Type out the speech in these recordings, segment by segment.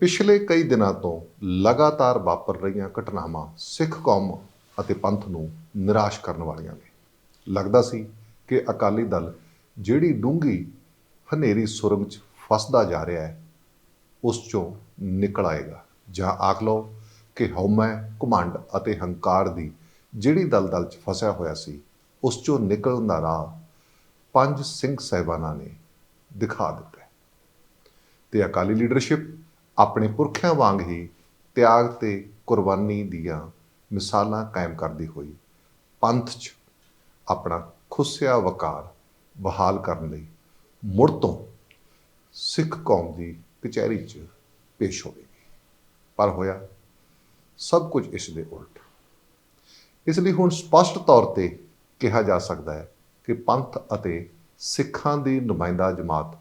ਪਿਛਲੇ ਕਈ ਦਿਨਾਂ ਤੋਂ ਲਗਾਤਾਰ ਵਾਪਰ ਰਹੀਆਂ ਘਟਨਾਵਾਂ ਸਿੱਖ ਕੌਮ ਅਤੇ ਪੰਥ ਨੂੰ ਨਿਰਾਸ਼ ਕਰਨ ਵਾਲੀਆਂ ਨੇ। ਲੱਗਦਾ ਸੀ ਕਿ ਅਕਾਲੀ ਦਲ ਜਿਹੜੀ ਡੂੰਗੀ ਹਨੇਰੀ ਸੁਰੰਗ 'ਚ ਫਸਦਾ ਜਾ ਰਿਹਾ ਹੈ, ਉਸ 'ਚੋਂ ਨਿਕਲ ਆਏਗਾ। ਜਾਂ ਆਖ ਲਓ ਕਿ ਹਉਮੈ, ਘਮੰਡ ਅਤੇ ਹੰਕਾਰ ਦੀ ਜਿਹੜੀ ਦਲਦਲ 'ਚ ਫਸਿਆ ਹੋਇਆ ਸੀ, ਉਸ 'ਚੋਂ ਨਿਕਲਣ ਦਾ ਰਾਹ ਪੰਜ ਸਿੰਘ ਸਾਹਿਬਾਨਾਂ ਨੇ ਦਿਖਾ ਦਿੱਤਾ ਹੈ। ਤੇ ਅਕਾਲੀ ਲੀਡਰਸ਼ਿਪ ਆਪਣੇ ਪੁਰਖਿਆਂ ਵਾਂਗ ਹੀ ਤਿਆਗ ਤੇ ਕੁਰਬਾਨੀ ਦੀਆਂ ਮਿਸਾਲਾਂ ਕਾਇਮ ਕਰਦੀ ਹੋਈ ਪੰਥ 'ਚ ਆਪਣਾ ਖੁੱਸਿਆ ਵਕਾਰ ਬਹਾਲ ਕਰਨ ਲਈ ਮੁੜ ਤੋਂ ਸਿੱਖ ਕੌਮ ਦੀ ਕਚਹਿਰੀ 'ਚ ਪੇਸ਼ ਹੋਵੇਗੀ। ਪਰ ਹੋਇਆ ਸਭ ਕੁਝ ਇਸ ਦੇ ਉਲਟ। ਇਸ ਲਈ ਹੁਣ ਸਪਸ਼ਟ ਤੌਰ ਤੇ ਕਿਹਾ ਜਾ ਸਕਦਾ ਹੈ ਕਿ ਪੰਥ ਅਤੇ ਸਿੱਖਾਂ ਦੀ ਨੁਮਾਇੰਦਾ ਜਮਾਤ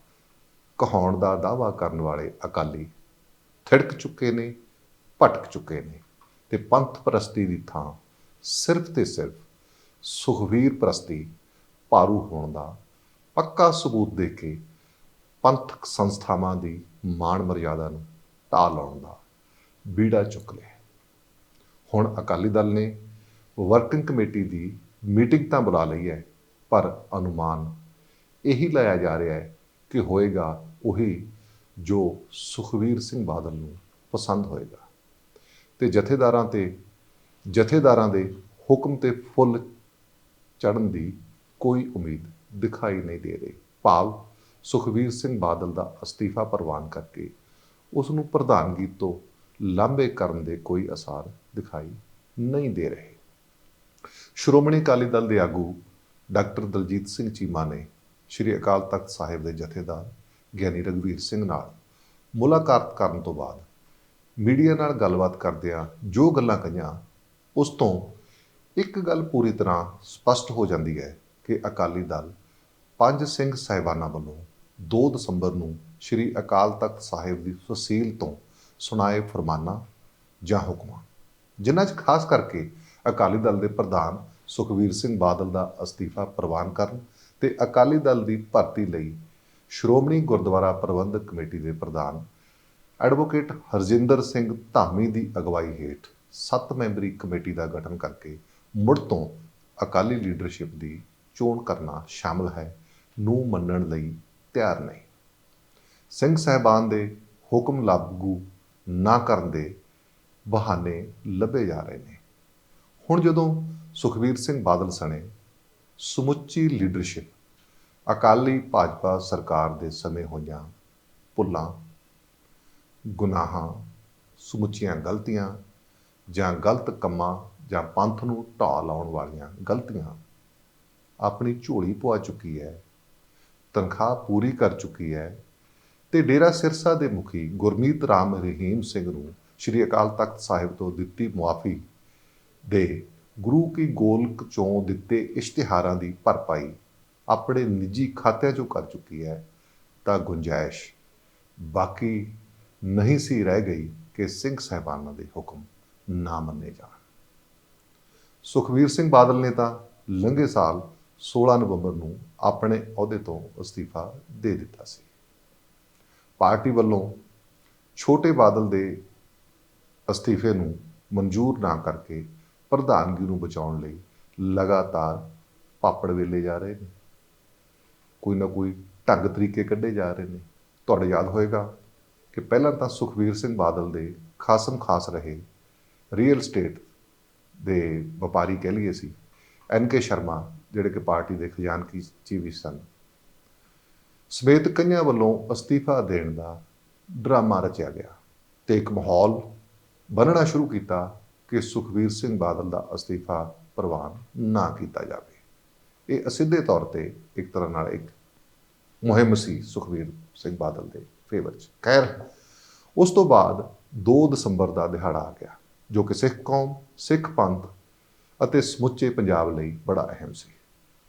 ਕਹਾਉਣ ਦਾ ਦਾਵਾ ਕਰਨ ਵਾਲੇ ਅਕਾਲੀ ਥਿੜਕ ਚੁੱਕੇ ਨੇ, ਭਟਕ ਚੁੱਕੇ ਨੇ। ਤੇ ਪੰਥ ਪ੍ਰਸਤੀ ਦੀ ਥਾਂ ਸਿਰਫ ਤੇ ਸਿਰਫ ਸੁਖਵੀਰ ਪ੍ਰਸਤੀ ਪਾਰੂ ਹੋਣ ਦਾ ਪੱਕਾ ਸਬੂਤ ਦੇ ਕੇ ਪੰਥਕ ਸੰਸਥਾਵਾਂ ਦੀ ਮਾਣ ਮਰਿਆਦਾ ਨੂੰ ਢਾਹ ਲਾਉਣ ਦਾ ਬੀੜਾ ਚੁੱਕ ਲਿਆ ਹੁਣ ਅਕਾਲੀ ਦਲ ਨੇ ਵਰਕਿੰਗ ਕਮੇਟੀ ਦੀ ਮੀਟਿੰਗ ਤਾਂ ਬੁਲਾ ਲਈ ਹੈ, ਪਰ ਅਨੁਮਾਨ ਇਹੀ ਲਾਇਆ ਜਾ ਰਿਹਾ ਹੈ ਕਿ ਹੋਏਗਾ ਉਹੀ ਜੋ ਸੁਖਵੀਰ ਸਿੰਘ ਬਾਦਲ ਨੂੰ ਪਸੰਦ ਹੋਏਗਾ। ਤੇ ਜਥੇਦਾਰਾਂ ਤੇ, ਜਥੇਦਾਰਾਂ ਦੇ ਹੁਕਮ ਤੇ ਫੁੱਲ ਚੜਨ ਦੀ ਕੋਈ ਉਮੀਦ ਦਿਖਾਈ ਨਹੀਂ ਦੇ ਰਹੀ। ਭਾਵ ਸੁਖਵੀਰ ਸਿੰਘ ਬਾਦਲ ਦਾ ਅਸਤੀਫਾ ਪ੍ਰਵਾਨ ਕਰਕੇ ਉਸ ਨੂੰ ਪ੍ਰਧਾਨਗੀ ਤੋਂ ਲਾਂਭੇ ਕਰਨ ਦੇ ਕੋਈ ਅਸਾਰ ਦਿਖਾਈ ਨਹੀਂ ਦੇ ਰਹੇ। ਸ਼੍ਰੋਮਣੀ ਅਕਾਲੀ ਦਲ ਦੇ ਆਗੂ ਡਾਕਟਰ ਦਲਜੀਤ ਸਿੰਘ ਚੀਮਾ ਨੇ ਸ਼੍ਰੀ ਅਕਾਲ ਤਖਤ ਸਾਹਿਬ ਦੇ ਜਥੇਦਾਰ ਗਿਆਨੀ ਰਗਵੀਰ ਸਿੰਘ ਨਾਲ ਮੁਲਾਕਾਤ ਕਰਨ ਤੋਂ ਬਾਅਦ ਮੀਡੀਆ ਨਾਲ ਗੱਲਬਾਤ ਕਰਦਿਆਂ ਜੋ ਗੱਲਾਂ ਕਹੀਆਂ, ਉਸ ਤੋਂ ਇੱਕ ਗੱਲ ਪੂਰੀ ਤਰ੍ਹਾਂ ਸਪਸ਼ਟ ਹੋ ਜਾਂਦੀ ਹੈ ਕਿ ਅਕਾਲੀ ਦਲ ਪੰਜ ਸਿੰਘ ਸਾਹਿਬਾਨਾਂ ਵੱਲੋਂ 2 ਦਸੰਬਰ ਨੂੰ ਸ਼੍ਰੀ ਅਕਾਲ ਤਖਤ ਸਾਹਿਬ ਦੀ ਫਸੀਲ ਤੋਂ ਸੁਣਾਏ ਫਰਮਾਨਾਂ ਜਾਂ ਹੁਕਮਾਂ, ਜਿਨ੍ਹਾਂ 'ਚ ਖਾਸ ਕਰਕੇ ਅਕਾਲੀ ਦਲ ਦੇ ਪ੍ਰਧਾਨ ਸੁਖਵੀਰ ਸਿੰਘ ਬਾਦਲ ਦਾ ਅਸਤੀਫਾ ਪ੍ਰਵਾਨ ਕਰਨ ਤੇ ਅਕਾਲੀ ਦਲ ਦੀ ਭਰਤੀ ਲਈ ਸ਼੍ਰੋਮਣੀ ਗੁਰਦੁਆਰਾ ਪ੍ਰਬੰਧਕ ਕਮੇਟੀ ਦੇ ਪ੍ਰਧਾਨ ਐਡਵੋਕੇਟ ਹਰਜਿੰਦਰ ਸਿੰਘ ਧਾਮੀ ਦੀ ਅਗਵਾਈ ਹੇਠ 7 ਮੈਂਬਰੀ ਕਮੇਟੀ ਦਾ ਗਠਨ ਕਰਕੇ ਮੁੜ ਤੋਂ ਅਕਾਲੀ ਲੀਡਰਸ਼ਿਪ ਦੀ ਚੋਣ ਕਰਨਾ ਸ਼ਾਮਲ ਹੈ, ਨੂੰ ਮੰਨਣ ਲਈ ਤਿਆਰ ਨਹੀਂ। ਸਿੰਘ ਸਾਹਿਬਾਨ ਦੇ ਹੁਕਮ ਲਾਗੂ ਨਾ ਕਰਨ ਦੇ ਬਹਾਨੇ ਲੱਭੇ ਜਾ ਰਹੇ ਨੇ। ਹੁਣ ਜਦੋਂ ਸੁਖਵੀਰ ਸਿੰਘ ਬਾਦਲ ਸਣੇ, ਸਮੁੱਚੀ ਲੀਡਰਸ਼ਿਪ ਅਕਾਲੀ ਭਾਜਪਾ ਸਰਕਾਰ ਦੇ ਸਮੇਂ ਹੋਈਆਂ ਭੁੱਲਾਂ, ਗੁਨਾਹਾਂ, ਸਮੁੱਚੀਆਂ ਗਲਤੀਆਂ ਜਾਂ ਗਲਤ ਕੰਮਾਂ ਜਾਂ ਪੰਥ ਨੂੰ ਢਾਹ ਲਾਉਣ ਵਾਲੀਆਂ ਗਲਤੀਆਂ ਆਪਣੀ ਝੋਲੀ ਪਵਾ ਚੁੱਕੀ ਹੈ, ਤਨਖਾਹ ਪੂਰੀ ਕਰ ਚੁੱਕੀ ਹੈ ਤੇ ਡੇਰਾ ਸਿਰਸਾ ਦੇ ਮੁਖੀ ਗੁਰਮੀਤ ਰਾਮ ਰਹੀਮ ਸਿੰਘ ਨੂੰ ਸ਼੍ਰੀ ਅਕਾਲ ਤਖਤ ਸਾਹਿਬ ਤੋਂ ਦਿੱਤੀ ਮੁਆਫੀ ਦੇ ਗੁਰੂ ਕੀ ਗੋਲਕ ਚੋਂ ਦਿੱਤੇ ਇਸ਼ਤਿਹਾਰਾਂ ਦੀ ਭਰਪਾਈ ਆਪਣੇ ਨਿੱਜੀ ਖਾਤਿਆਂ ਚੋਂ ਕਰ ਚੁੱਕੀ ਹੈ, ਤਾਂ ਗੁੰਜਾਇਸ਼ ਬਾਕੀ ਨਹੀਂ ਸੀ ਰਹਿ ਗਈ ਕਿ ਸਿੰਘ ਸਾਹਿਬਾਨਾਂ ਦੇ ਹੁਕਮ ਨਾ ਮੰਨੇ ਜਾਣ। ਸੁਖਵੀਰ ਸਿੰਘ ਬਾਦਲ ਨੇ ਤਾਂ ਲੰਘੇ ਸਾਲ 16 ਨਵੰਬਰ ਨੂੰ ਆਪਣੇ ਅਹੁਦੇ ਤੋਂ ਅਸਤੀਫਾ ਦੇ ਦਿੱਤਾ ਸੀ। ਪਾਰਟੀ ਵੱਲੋਂ ਛੋਟੇ ਬਾਦਲ ਦੇ ਅਸਤੀਫੇ ਨੂੰ ਮਨਜ਼ੂਰ ਨਾ ਕਰਕੇ ਪ੍ਰਧਾਨਗੀ ਨੂੰ ਬਚਾਉਣ ਲਈ ਲਗਾਤਾਰ ਪਾਪੜ ਵੇਲੇ ਜਾ ਰਹੇ ਨੇ। ਕੋਈ ਨਾ ਕੋਈ ਢੰਗ ਤਰੀਕੇ ਕੱਢੇ ਜਾ ਰਹੇ ਨੇ। ਤੁਹਾਡੇ ਯਾਦ ਹੋਏਗਾ ਕਿ ਪਹਿਲਾਂ ਤਾਂ ਸੁਖਵੀਰ ਸਿੰਘ ਬਾਦਲ ਦੇ ਖਾਸਮ ਖਾਸ ਰਹੇ ਰੀਅਲ ਸਟੇਟ ਦੇ ਵਪਾਰੀ ਕਹਿ ਲਈਏ ਸੀ ਐਨ ਕੇ ਸ਼ਰਮਾ, ਜਿਹੜੇ ਕਿ ਪਾਰਟੀ ਦੇ ਖਜ਼ਾਨਚੀ ਚੀ ਸਨ। ਸਮੇਤ ਕਈਆਂ ਵੱਲੋਂ ਅਸਤੀਫਾ ਦੇਣ ਦਾ ਡਰਾਮਾ ਰਚਿਆ ਗਿਆ ਤੇ ਇੱਕ ਮਾਹੌਲ ਬਣਨਾ ਸ਼ੁਰੂ ਕੀਤਾ ਕਿ ਸੁਖਵੀਰ ਸਿੰਘ ਬਾਦਲ ਦਾ ਅਸਤੀਫਾ ਪ੍ਰਵਾਨ ਨਾ ਕੀਤਾ ਜਾਵੇ। ਇਹ ਅਸਿੱਧੇ ਤੌਰ ਤੇ ਇੱਕ ਤਰ੍ਹਾਂ ਨਾਲ ਇੱਕ ਮੁਹਿੰਮ ਸੀ ਸੁਖਵੀਰ ਸਿੰਘ ਬਾਦਲ ਦੇ ਫੇਵਰ 'ਚ। ਖੈਰ, ਉਸ ਤੋਂ ਬਾਅਦ 2 ਦਸੰਬਰ ਦਾ ਦਿਹਾੜਾ ਆ ਗਿਆ, ਜੋ ਕਿ ਸਿੱਖ ਕੌਮ, ਸਿੱਖ ਪੰਥ ਅਤੇ ਸਮੁੱਚੇ ਪੰਜਾਬ ਲਈ ਬੜਾ ਅਹਿਮ ਸੀ।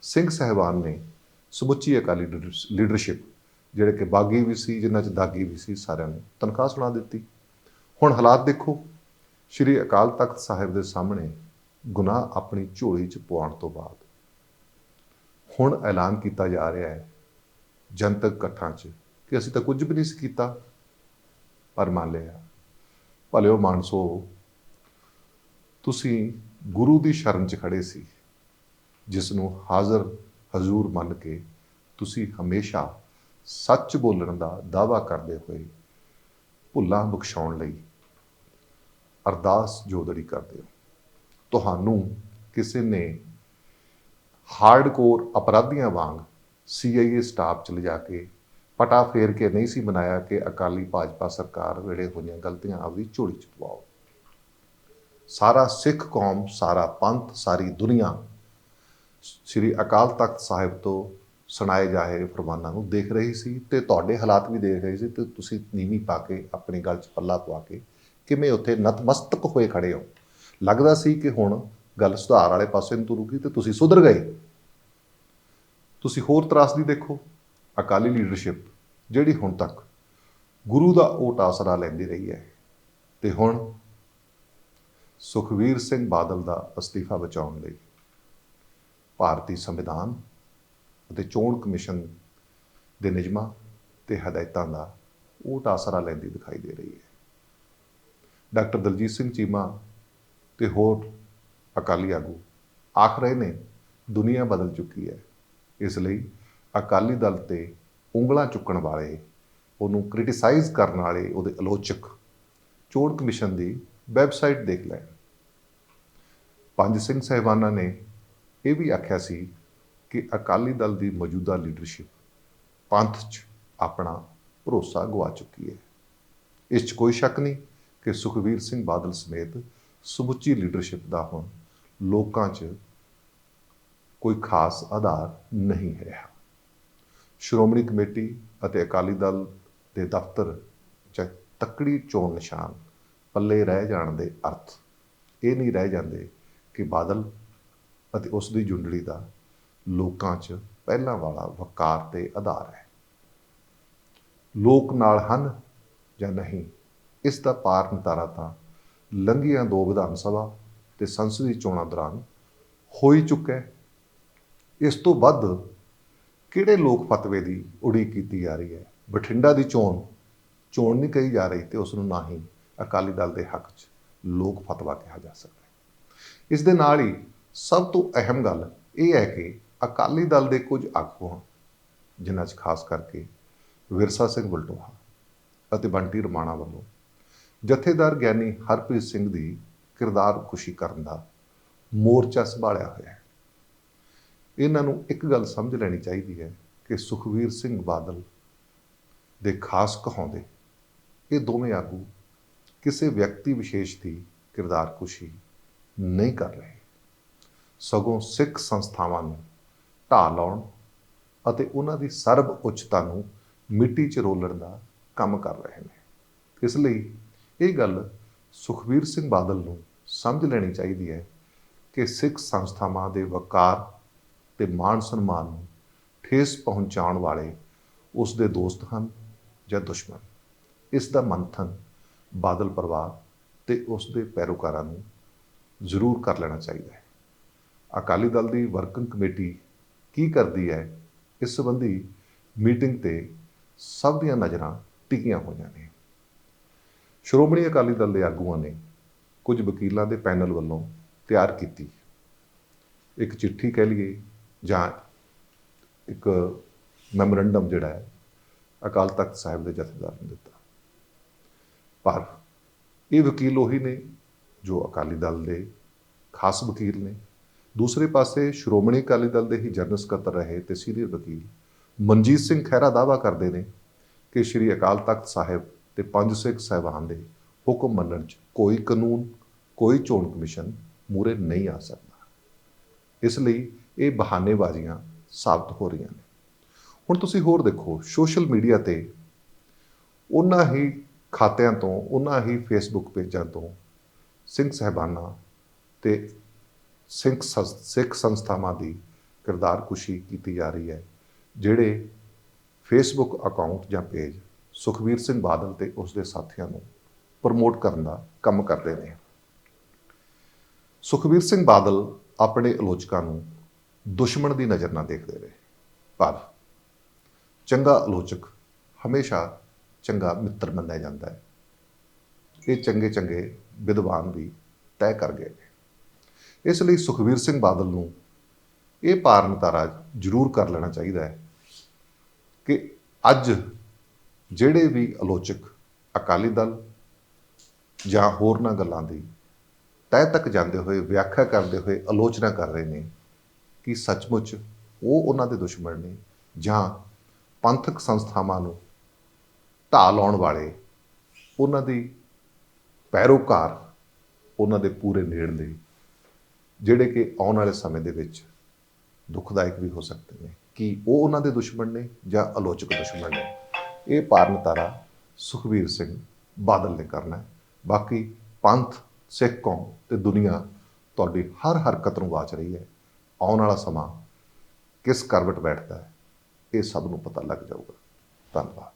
ਸਿੰਘ ਸਹਿਬਾਨ ਨੇ ਸਮੁੱਚੀ ਅਕਾਲੀ ਲੀਡਰਸ਼ਿਪ ਜਿਹੜੇ ਕਿ ਬਾਗੀ ਵੀ ਸੀ, ਜਿਨ੍ਹਾਂ 'ਚ ਦਾਗੀ ਵੀ ਸੀ, ਸਾਰਿਆਂ ਨੂੰ ਤਨਖਾਹ ਸੁਣਾ ਦਿੱਤੀ। ਹੁਣ ਹਾਲਾਤ ਦੇਖੋ, ਸ਼੍ਰੀ ਅਕਾਲ ਤਖਤ ਸਾਹਿਬ ਦੇ ਸਾਹਮਣੇ ਗੁਨਾਹ ਆਪਣੀ ਝੋਲੀ 'ਚ ਪਵਾਉਣ ਤੋਂ ਬਾਅਦ। ਹੁਣ ਐਲਾਨ ਕੀਤਾ ਜਾ ਰਿਹਾ ਹੈ ਜਨਤਕ ਇਕੱਠਾਂ 'ਚ ਕਿ ਅਸੀਂ ਤਾਂ ਕੁਝ ਵੀ ਨਹੀਂ ਸੀ ਕੀਤਾ। ਪਰ ਮੰਨ ਲਿਆ, ਭਲੇ ਉਹ ਮਾਨਸੋ ਤੁਸੀਂ ਗੁਰੂ ਦੀ ਸ਼ਰਨ 'ਚ ਖੜੇ ਸੀ ਜਿਸ ਨੂੰ ਹਾਜ਼ਰ ਹਜ਼ੂਰ ਮੰਨ ਕੇ ਤੁਸੀਂ ਹਮੇਸ਼ਾ ਸੱਚ ਬੋਲਣ ਦਾ ਦਾਵਾ ਕਰਦੇ ਹੋਏ ਭੁੱਲਾਂ ਬਖਸ਼ਾਉਣ ਲਈ ਅਰਦਾਸ ਜੋਦੜੀ ਕਰਦੇ ਹੋ। ਤੁਹਾਨੂੰ ਕਿਸੇ ਨੇ ਹਾਰਡਕੋਰ ਅਪਰਾਧੀਆਂ ਵਾਂਗ ਸੀਆਈਏ ਸਟਾਫ ਚ ਲਿਜਾ ਕੇ ਪਟਾ ਫੇਰ ਕੇ ਨਹੀਂ ਸੀ ਬਣਾਇਆ ਕਿ ਅਕਾਲੀ ਭਾਜਪਾ ਸਰਕਾਰ ਵੇਲੇ ਹੋਈਆਂ ਗਲਤੀਆਂ ਆਪਦੀ ਝੋਲੀ ਚ ਪਵਾਓ। ਸਾਰਾ ਸਿੱਖ ਕੌਮ, ਸਾਰਾ ਪੰਥ, ਸਾਰੀ ਦੁਨੀਆ ਸ੍ਰੀ ਅਕਾਲ ਤਖਤ ਸਾਹਿਬ ਤੋਂ ਸੁਣਾਏ ਜਾ ਰਹੇ ਫਰਮਾਨਾਂ ਨੂੰ ਦੇਖ ਰਹੀ ਸੀ ਤੇ ਤੁਹਾਡੇ ਹਾਲਾਤ ਵੀ ਦੇਖ ਰਹੇ ਸੀ ਤੇ ਤੁਸੀਂ ਨੀਵੀਂ ਪਾ ਕੇ ਆਪਣੀ ਗੱਲ 'ਚ ਪੱਲਾ ਪਵਾ ਕੇ ਕਿਵੇਂ ਉੱਥੇ ਨਤਮਸਤਕ ਹੋਏ ਖੜੇ ਹੋ। ਲੱਗਦਾ ਸੀ ਕਿ ਹੁਣ ਗੱਲ ਸੁਧਾਰ ਵਾਲੇ ਪਾਸੇ ਨੂੰ ਤੁਰੂਗੀ ਤੇ ਤੁਸੀਂ ਸੁਧਰ ਗਏ। ਤੁਸੀਂ ਹੋਰ ਤਰਾਸਦੀ ਦੇਖੋ। ਅਕਾਲੀ ਲੀਡਰਸ਼ਿਪ ਜਿਹੜੀ ਹੁਣ ਤੱਕ ਗੁਰੂ ਦਾ ਓਟ ਆਸਰਾ ਲੈਂਦੀ ਰਹੀ ਹੈ। ਤੇ ਹੁਣ ਸੁਖਵੀਰ ਸਿੰਘ ਬਾਦਲ ਦਾ ਅਸਤੀਫਾ ਬਚਾਉਣ ਲਈ ਭਾਰਤੀ ਸੰਵਿਧਾਨ ਅਤੇ ਚੋਣ ਕਮਿਸ਼ਨ ਦੇ ਨਿਯਮਾਂ ਤੇ ਹਦਾਇਤਾਂ ਦਾ ਓਟ ਆਸਰਾ ਲੈਂਦੀ ਦਿਖਾਈ ਦੇ ਰਹੀ ਹੈ। ਡਾਕਟਰ ਦਲਜੀਤ ਸਿੰਘ ਚੀਮਾ ਤੇ ਹੋਰ ਅਕਾਲੀ ਆਗੂ ਆਖ ਰਹੇ ਨੇ, ਦੁਨੀਆ ਬਦਲ ਚੁੱਕੀ ਹੈ। ਇਸ ਲਈ ਅਕਾਲੀ ਦਲ ਤੇ ਉਂਗਲਾਂ ਚੁੱਕਣ ਵਾਲੇ, ਉਹਨੂੰ ਕ੍ਰਿਟਿਸਾਈਜ਼ ਕਰਨ ਵਾਲੇ ਉਹਦੇ ਆਲੋਚਕ ਚੋਣ ਕਮਿਸ਼ਨ ਦੀ ਵੈਬਸਾਈਟ ਦੇਖ ਲੈਣ। ਪੰਜ ਸਿੰਘ ਸਾਹਿਬਾਨਾਂ ਨੇ ਇਹ ਵੀ ਆਖਿਆ ਸੀ ਕਿ ਅਕਾਲੀ ਦਲ ਦੀ ਮੌਜੂਦਾ ਲੀਡਰਸ਼ਿਪ ਪੰਥ 'ਚ ਆਪਣਾ ਭਰੋਸਾ ਗਵਾ ਚੁੱਕੀ ਹੈ। ਇਸ 'ਚ ਕੋਈ ਸ਼ੱਕ ਨਹੀਂ ਕਿ ਸੁਖਵੀਰ ਸਿੰਘ ਬਾਦਲ ਸਮੇਤ ਸਮੁੱਚੀ ਲੀਡਰਸ਼ਿਪ ਦਾ ਹੁਣ ਲੋਕਾਂ 'ਚ ਕੋਈ ਖਾਸ ਆਧਾਰ ਨਹੀਂ ਰਿਹਾ। ਸ਼੍ਰੋਮਣੀ ਕਮੇਟੀ ਅਤੇ ਅਕਾਲੀ ਦਲ ਦੇ ਦਫ਼ਤਰ 'ਚ ਤਕੜੀ ਚੋਣ ਨਿਸ਼ਾਨ, ਪੱਲੇ ਰਹਿ ਜਾਣ ਦੇ ਅਰਥ। ਇਹ ਨਹੀਂ ਰਹਿ ਜਾਂਦੇ ਕਿ ਬਾਦਲ ਅਤੇ ਉਸ ਦੀ ਜੁੰਡਲੀ ਦਾ ਲੋਕਾਂ 'ਚ ਪਹਿਲਾਂ ਵਾਲਾ ਵਕਾਰ ਤੇ ਆਧਾਰ ਹੈ। ਲੋਕ ਨਾਲ ਹਨ ਜਾਂ ਨਹੀਂ, ਇਸ ਦਾ ਪਾਰ ਨਿਤਾਰਾ ਤਾਂ ਲੰਘੀਆਂ ਦੋ ਵਿਧਾਨ ਸਭਾ ਤੇ ਸੰਸਦੀ ਚੋਣਾਂ ਦੌਰਾਨ ਹੋ ਹੀ ਚੁੱਕਾ ਹੈ। ਇਸ ਤੋਂ ਵੱਧ ਕਿਹੜੇ ਲੋਕ ਫਤਵੇ ਦੀ ਉਡੀਕ ਕੀਤੀ ਜਾ ਰਹੀ ਹੈ? ਬਠਿੰਡਾ ਦੀ ਚੋਣ ਚੋਣ ਨਹੀਂ ਕਹੀ ਜਾ ਰਹੀ ਤੇ ਉਸ ਨੂੰ ਨਾ ਹੀ ਅਕਾਲੀ ਦਲ ਦੇ ਹੱਕ 'ਚ ਲੋਕ ਫਤਵਾ ਕਿਹਾ ਜਾ ਸਕਦਾ ਹੈ। ਇਸ ਦੇ ਨਾਲ ਹੀ ਸਭ ਤੋਂ ਅਹਿਮ ਗੱਲ ਇਹ ਹੈ ਕਿ ਅਕਾਲੀ ਦਲ ਦੇ ਕੁਝ ਆਗੂਆਂ ਜਿਨ੍ਹਾਂ 'ਚ ਖਾਸ ਕਰਕੇ ਵਿਰਸਾ ਸਿੰਘ ਬਲਟੋਹਾ ਅਤੇ ਬੰਟੀ ਰਮਾਣਾ ਵੱਲੋਂ ਜਥੇਦਾਰ ਗਿਆਨੀ ਹਰਪ੍ਰੀਤ ਸਿੰਘ ਦੀ ਕਿਰਦਾਰ ਖੁਸ਼ੀ ਕਰਨ ਦਾ ਮੋਰਚਾ ਸੰਭਾਲਿਆ ਹੋਇਆ ਹੈ। ਇਹਨਾਂ ਨੂੰ ਇੱਕ ਗੱਲ ਸਮਝ ਲੈਣੀ ਚਾਹੀਦੀ ਹੈ ਕਿ ਸੁਖਵੀਰ ਸਿੰਘ ਬਾਦਲ ਦੇ ਖਾਸ ਕਹਾਉਂਦੇ, ਇਹ ਦੋਵੇਂ ਆਗੂ ਕਿਸੇ ਵਿਅਕਤੀ ਵਿਸ਼ੇਸ਼ ਦੀ ਕਿਰਦਾਰਕੁਸ਼ੀ ਨਹੀਂ ਕਰ ਰਹੇ। ਸਗੋਂ ਸਿੱਖ ਸੰਸਥਾਵਾਂ ਨੂੰ ਢਾਹ ਲਾਉਣ ਅਤੇ ਉਹਨਾਂ ਦੀ ਸਰਬ ਉੱਚਤਾ ਨੂੰ ਮਿੱਟੀ 'ਚ ਰੋਲਣ ਦਾ ਕੰਮ ਕਰ ਰਹੇ ਨੇ। ਇਸ ਲਈ ਇਹ ਗੱਲ ਸੁਖਵੀਰ ਸਿੰਘ ਬਾਦਲ ਨੂੰ ਸਮਝ ਲੈਣੀ ਚਾਹੀਦੀ ਹੈ ਕਿ ਸਿੱਖ ਸੰਸਥਾਵਾਂ ਦੇ ਵਕਾਰ ਤੇ ਮਾਣ ਸਨਮਾਨ ਨੂੰ ਠੇਸ ਪਹੁੰਚਾਉਣ ਵਾਲੇ ਉਸ ਦੇ ਦੋਸਤ ਹਨ ਜਾਂ ਦੁਸ਼ਮਣ। ਇਸ ਦਾ ਮੰਥਨ ਬਾਦਲ ਪਰਿਵਾਰ ਤੇ ਉਸ ਦੇ ਪੈਰੋਕਾਰਾਂ ਨੂੰ ਜ਼ਰੂਰ ਕਰ ਲੈਣਾ ਚਾਹੀਦਾ ਹੈ। ਅਕਾਲੀ ਦਲ ਦੀ ਵਰਕਿੰਗ ਕਮੇਟੀ ਕੀ ਕਰਦੀ ਹੈ? ਇਸ ਸੰਬੰਧੀ ਮੀਟਿੰਗ ਤੇ ਸਭ ਦੀਆਂ ਨਜ਼ਰਾਂ ਟਿਕੀਆਂ ਹੋਈਆਂ ਨੇ। ਸ਼੍ਰੋਮਣੀ ਅਕਾਲੀ ਦਲ ਦੇ ਆਗੂਆਂ ਨੇ ਕੁਝ ਵਕੀਲਾਂ ਦੇ ਪੈਨਲ ਵੱਲੋਂ ਤਿਆਰ ਕੀਤੀ। ਇੱਕ ਚਿੱਠੀ ਕਹਿ ਲਈਏ ਜਾਂ ਇੱਕ ਮੈਮੋਰੰਡਮ ਜਿਹੜਾ ਹੈ, ਅਕਾਲ ਤਖਤ ਸਾਹਿਬ ਦੇ ਜਥੇਦਾਰ ਨੂੰ ਦਿੱਤਾ। ਪਰ ਇਹ ਵਕੀਲ ਉਹੀ ਨੇ ਜੋ ਅਕਾਲੀ ਦਲ ਦੇ ਖਾਸ ਵਕੀਲ ਨੇ। ਦੂਸਰੇ ਪਾਸੇ ਸ਼੍ਰੋਮਣੀ ਅਕਾਲੀ ਦਲ ਦੇ ਹੀ ਜਨਰਲ ਸਕੱਤਰ ਰਹੇ ਤੇ ਸੀਨੀਅਰ ਵਕੀਲ ਮਨਜੀਤ ਸਿੰਘ ਖਹਿਰਾ ਦਾਵਾ ਕਰਦੇ ਨੇ ਕਿ ਸ਼੍ਰੀ ਅਕਾਲ ਤਖਤ ਸਾਹਿਬ ਤੇ ਪੰਜ ਸਿੱਖ ਸਾਹਿਬਾਨ ਦੇ ਹੁਕਮ ਮੰਨਣ 'ਚ ਕੋਈ ਕਾਨੂੰਨ, ਕੋਈ ਚੋਣ ਕਮਿਸ਼ਨ ਮੂਰੇ ਨਹੀਂ ਆ ਸਕਦਾ। ਇਸ ਲਈ ਇਹ ਬਹਾਨੇਬਾਜ਼ੀਆਂ ਸਾਬਤ ਹੋ ਰਹੀਆਂ ਨੇ। ਹੁਣ ਤੁਸੀਂ ਹੋਰ ਦੇਖੋ, ਸੋਸ਼ਲ ਮੀਡੀਆ ਤੇ ਉਹਨਾਂ ਹੀ ਖਾਤਿਆਂ ਤੋਂ, ਉਹਨਾਂ ਹੀ ਫੇਸਬੁੱਕ ਪੇਜਾਂ ਤੋਂ ਸਿੰਘ ਸਹਿਬਾਨਾ ਤੇ ਸਿੱਖ ਸਿੱਖ ਸੰਸਥਾਵਾਂ ਦੀ ਕਿਰਦਾਰ ਕੁਸ਼ੀ ਕੀਤੀ ਜਾ ਰਹੀ ਹੈ, ਜਿਹੜੇ ਫੇਸਬੁੱਕ ਅਕਾਊਂਟ ਜਾਂ ਪੇਜ ਸੁਖਵੀਰ ਸਿੰਘ ਬਾਦਲ ਤੇ ਉਸ ਦੇ ਸਾਥੀਆਂ ਨੂੰ ਪ੍ਰਮੋਟ ਕਰਨ ਦਾ ਕੰਮ ਕਰਦੇ ਨੇ। ਸੁਖਵੀਰ ਸਿੰਘ ਬਾਦਲ ਆਪਣੇ ਆਲੋਚਕਾਂ ਨੂੰ ਦੁਸ਼ਮਣ ਦੀ ਨਜ਼ਰ ਨਾਲ ਦੇਖਦੇ ਰਹੇ। ਪਰ ਚੰਗਾ ਆਲੋਚਕ ਹਮੇਸ਼ਾ ਚੰਗਾ ਮਿੱਤਰ ਮੰਨਿਆ ਜਾਂਦਾ ਹੈ। ਇਹ ਚੰਗੇ ਚੰਗੇ ਵਿਦਵਾਨ ਵੀ ਤੈਅ ਕਰ ਗਏ ਨੇ। ਇਸ ਲਈ ਸੁਖਵੀਰ ਸਿੰਘ ਬਾਦਲ ਨੂੰ ਇਹ ਪਾਰ ਤਾਰਾ ਜ਼ਰੂਰ ਕਰ ਲੈਣਾ ਚਾਹੀਦਾ ਹੈ ਕਿ ਅੱਜ ਜਿਹੜੇ ਵੀ ਆਲੋਚਕ ਅਕਾਲੀ ਦਲ ਜਾਂ ਹੋਰਨਾਂ ਗੱਲਾਂ ਦੀ ਤਹਿ ਤੱਕ ਜਾਂਦੇ ਹੋਏ, ਵਿਆਖਿਆ ਕਰਦੇ ਹੋਏ ਆਲੋਚਨਾ ਕਰ ਰਹੇ ਨੇ ਕਿ ਸੱਚਮੁੱਚ ਉਹ ਉਹਨਾਂ ਦੇ ਦੁਸ਼ਮਣ ਨੇ ਜਾਂ ਪੰਥਕ ਸੰਸਥਾਵਾਂ ਨੂੰ ਢਾਹ ਲਾਉਣ ਵਾਲੇ ਉਹਨਾਂ ਦੀ ਪੈਰੋਕਾਰ ਉਹਨਾਂ ਦੇ ਪੂਰੇ ਨੇੜਲੇ, ਜਿਹੜੇ ਕਿ ਆਉਣ ਵਾਲੇ ਸਮੇਂ ਦੇ ਵਿੱਚ ਦੁਖਦਾਇਕ ਵੀ ਹੋ ਸਕਦੇ ਨੇ। ਕਿ ਉਹ ਉਹਨਾਂ ਦੇ ਦੁਸ਼ਮਣ ਨੇ ਜਾਂ ਆਲੋਚਕ ਦੁਸ਼ਮਣ ਨੇ? ਇਹ ਪਾਰਨ ਤਾਰਾ ਸੁਖਵੀਰ ਸਿੰਘ ਬਾਦਲ ਨੇ ਕਰਨਾ ਬਾਕੀ ਪੰਥ, ਸਿੱਖ ਕੌਮ ਤੇ ਦੁਨੀਆ ਤੁਹਾਡੀ ਹਰ ਹਰਕਤ ਨੂੰ ਵਾਚ ਰਹੀ ਹੈ। ਆਉਣ ਵਾਲਾ ਸਮਾਂ ਕਿਸ ਕਰਵਟ ਬੈਠਦਾ ਹੈ ਇਹ ਸਭ ਨੂੰ ਪਤਾ ਲੱਗ ਜਾਊਗਾ। ਧੰਨਵਾਦ।